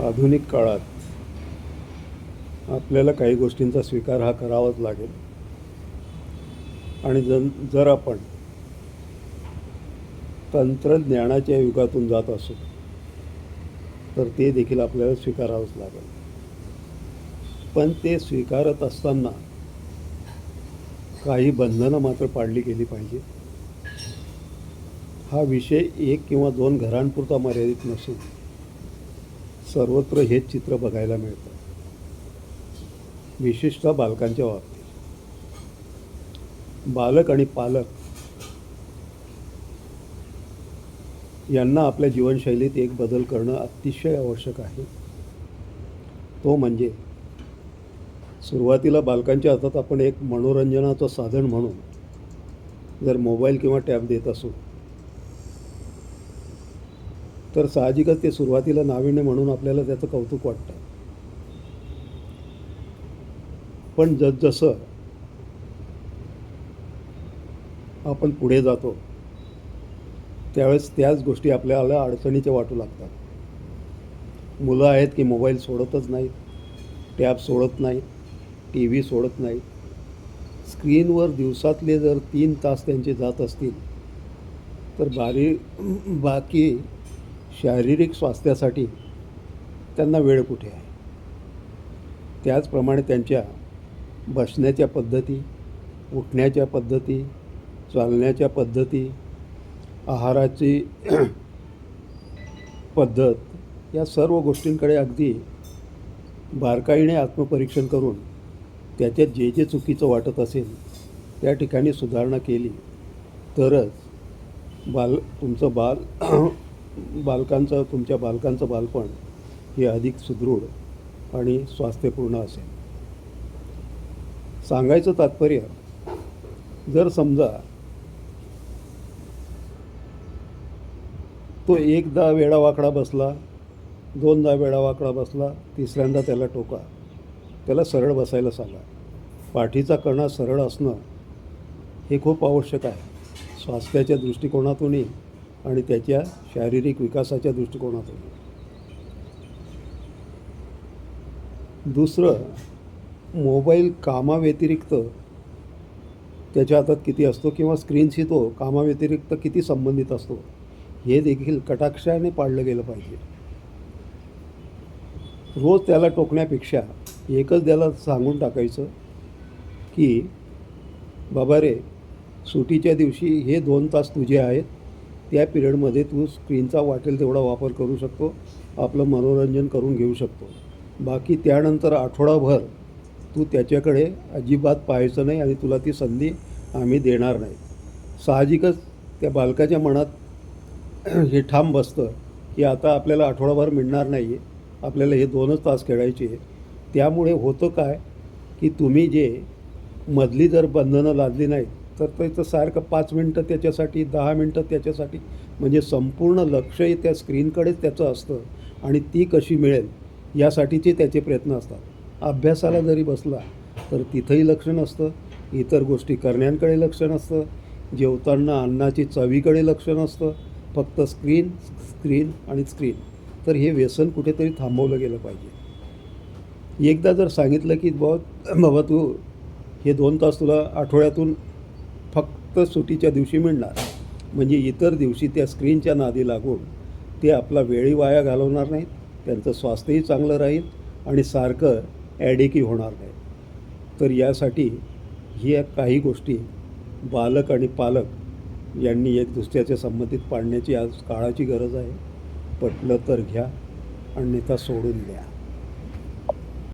आधुनिक काळात आपल्याला काही गोष्टींचा स्वीकार हा करावाच लागेल. आणि जन जर आपण तंत्रज्ञानाच्या युगातून जात असू तर ते देखील आपल्याला स्वीकारावंच लागेल. पण ते स्वीकारत असताना काही बंधनं मात्र पाडली गेली पाहिजे. हा विषय एक किंवा दोन घरांपुरता मर्यादित नसून सर्वत्र हेच चित्र बघायला मिळतं. विशेषतः बालकांच्या बाबतीत. बालक आणि पालक यांना आपल्या जीवनशैलीत एक बदल करणं अतिशय आवश्यक आहे. तो म्हणजे सुरुवातीला बालकांच्या हातात आपण एक मनोरंजनाचं साधन म्हणून जर मोबाईल किंवा टॅब देत असू तर साहजिकच ते सुरुवातीला नाविन्य म्हणून आपल्याला त्याचं कौतुक वाटतं. पण जसजसं आपण पुढे जातो त्यावेळेस त्याच गोष्टी आपल्याला अडचणीच्या वाटू लागतात. मुलं आहेत की मोबाईल सोडतच नाहीत टॅब सोडत नाहीत टी व्ही सोडत नाहीत. स्क्रीनवर दिवसातले जर तीन तास त्यांचे जात असतील तर बारी बाकी शारीरिक स्वास्थ्यासाठी त्यांना वेळ कुठे आहे? त्याचप्रमाणे त्यांच्या बसण्याच्या पद्धती उठण्याच्या पद्धती चालण्याच्या पद्धती आहाराची पद्धत या सर्व गोष्टींकडे अगदी बारकाईने आत्मपरीक्षण करून त्याच्यात जे जे चुकीचं वाटत असेल त्या ठिकाणी सुधारणा केली तरच बाल तुमचं बाल बालकांचं तुमच्या बालकांचं बालपण हे अधिक सुदृढ आणि स्वास्थ्यपूर्ण असेल. सांगायचं तात्पर्य जर समजा तो एकदा वेडावाकडा बसला दोनदा वेडावाकडा बसला तिसऱ्यांदा त्याला टोका त्याला सरळ बसायला सांगा. पाठीचा कणा सरळ असणं हे खूप आवश्यक आहे. स्वास्थ्याच्या दृष्टिकोनातूनही आणि त्याच्या शारीरिक विकासाच्या दृष्टिकोनातून. दुसरं मोबाईल कामाव्यतिरिक्त त्याच्या हातात किती असतो किंवा स्क्रीनशी तो कामाव्यतिरिक्त किती संबंधित असतो हे देखील कटाक्षाने पाळलं गेलं पाहिजे. रोज त्याला टोकण्यापेक्षा एकच त्याला सांगून टाकायचं की बाबा रे सुटीच्या दिवशी हे दोन तास तुझे आहेत त्या पिरियडमध्ये तू स्क्रीनचा वाटेल तेवढा वापर करू शकतो आपलं मनोरंजन करून घेऊ शकतो. बाकी त्यानंतर आठवडाभर तू त्याच्याकडे अजिबात पाहायचं नाही आणि तुला ती संधी आम्ही देणार नाही. साहजिकच त्या बालकाच्या मनात हे ठाम बसतं की आता आपल्याला आठवडाभर मिळणार नाही आहे आपल्याला हे दोनच तास खेळायचे आहे त्यामुळे होतं काय की तुम्ही जे मधली जर बंधनं लादली नाहीत तर त्याचं सारखं पाच मिनटं त्याच्यासाठी दहा मिनटं त्याच्यासाठी म्हणजे संपूर्ण लक्षही त्या स्क्रीनकडेच त्याचं असतं आणि ती कशी मिळेल यासाठीचे त्याचे प्रयत्न असतात. अभ्यासाला जरी बसला तर तिथंही लक्ष नसतं इतर गोष्टी करण्यांकडे लक्ष नसतं जेवताना अन्नाची चवीकडे लक्ष नसतं फक्त स्क्रीन स्क्रीन आणि स्क्रीन. तर हे व्यसन कुठेतरी थांबवलं गेलं पाहिजे. एकदा जर सांगितलं की बाबा बाबा तू हे दोन तास तुला आठवड्यातून फक्त सुटीच्या दिवशी मिळणार. म्हणजे इतर दिवशी त्या स्क्रीनच्या नादी लागून ते आपला वेळी वाया घालवणार नाहीत त्यांचं स्वास्थ्यही चांगलं राहील आणि सारखं ॲडिकी होणार नाही. तर यासाठी ह्या काही गोष्टी बालक आणि पालक यांनी एक दुसऱ्याच्या संबंधित पाडण्याची आज काळाची गरज आहे. पटलं तर घ्या अन्यथा सोडून द्या.